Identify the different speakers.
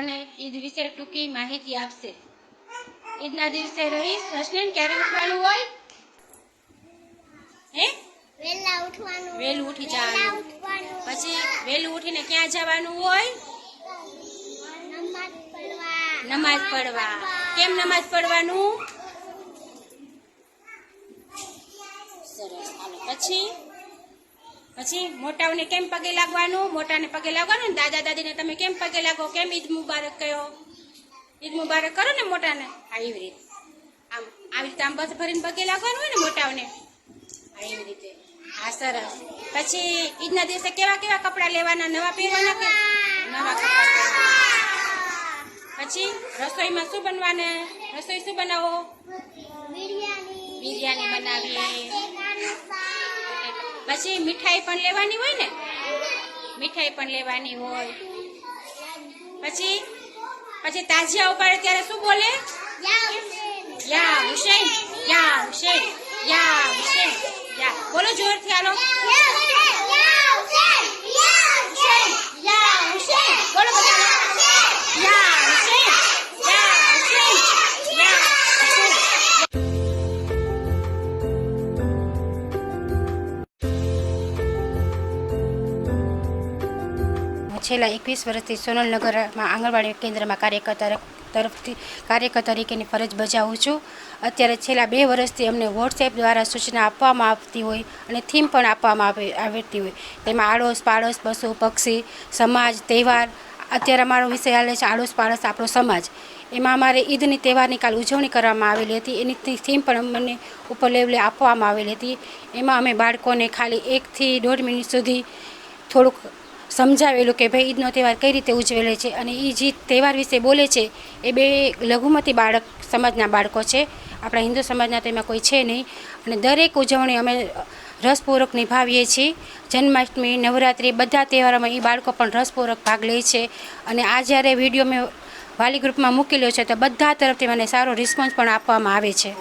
Speaker 1: આપણને ઈદ વિશે ટૂંકી માહિતી આપશે. ઈદના દિવસે રહીશ હસનેન ક્યારે ઉઠવાનું હોય? હે?
Speaker 2: વેલા ઉઠવાનું
Speaker 1: વહેલું ઉઠી
Speaker 2: વેલા
Speaker 1: જવાનું. પછી વહેલું ઉઠીને ક્યાં જવાનું હોય?
Speaker 2: નમાઝ પડવા
Speaker 1: કેમ નમાઝ પડવાનું સરસ. પછી? પછી મોટાઓને કેમ પગે લાગવાનું મોટાને પગે લાગવાનું ને દાદા દાદીને તમે કેમ પગે લાગો? કેમ ઈદ મુબારક કહો? ઈદ મુબારક કરો ને મોટાને? એવી રીતે. આમ આવી રીતે આમ બસ ભરીને પગે લાગવાનું હોય ને મોટાઓને? એવી રીતે. હા સરસ. પછી ઈદના દિવસે કેવા કેવા કપડાં લેવાના? નવા પહેરવાના કે નવા કપડાં પછી રસોઈમાં શું બનવાને? રસોઈ શું બનાવો?
Speaker 2: બિરયાની.
Speaker 1: બિરયાની બનાવીએ. પછી મીઠાઈ પણ લેવાની હોય ને? મીઠાઈ પણ લેવાની હોય. પછી પછી તાજિયા ઉપાડે ત્યારે શું બોલે?
Speaker 2: યા હુસેન
Speaker 1: યા હુસેન યા હુસેન, યા. બોલો જોરથી હાલો. છેલ્લા એકવીસ વર્ષથી સોનલનગરમાં આંગણવાડી કેન્દ્રમાં કાર્યકર તરફ- તરફથી કાર્યકર તરીકેની ફરજ બજાવું છું. અત્યારે છેલ્લા બે વર્ષથી અમને વોટ્સએપ દ્વારા સૂચના આપવામાં આવતી હોય અને થીમ પણ આપવામાં આવતી હોય. તેમાં આડોશ પાડોશ, પશુ પક્ષી, સમાજ, તહેવાર, અત્યારે અમારો વિષય હાલે છે આડોશ પાડોશ આપણો સમાજ. એમાં અમારે ઈદની તહેવારની કાલ ઉજવણી કરવામાં આવેલી હતી. એની થીમ પણ મને ઉપર લેવલે આપવામાં આવેલી હતી. એમાં અમે બાળકોને ખાલી એકથી દોઢ મિનિટ સુધી થોડુંક સમજાવેલું કે ભાઈ ઈદનો તહેવાર કઈ રીતે ઉજવેલો છે અને એ જે તહેવાર વિશે બોલે છે, એ બે લઘુમતી બાળક સમાજના બાળકો છે. આપણા હિન્દુ સમાજના તેમાં કોઈ છે નહીં. અને દરેક ઉજવણી અમે રસપૂર્વક નિભાવીએ છીએ. જન્માષ્ટમી, નવરાત્રિ બધા તહેવારોમાં એ બાળકો પણ રસપૂર્વક ભાગ લે છે. અને આ જ્યારે વીડિયો મેં વાલી ગ્રુપમાં મૂકેલો છે, તો બધા તરફથી મને સારો રિસ્પોન્સ પણ આપવામાં આવે છે.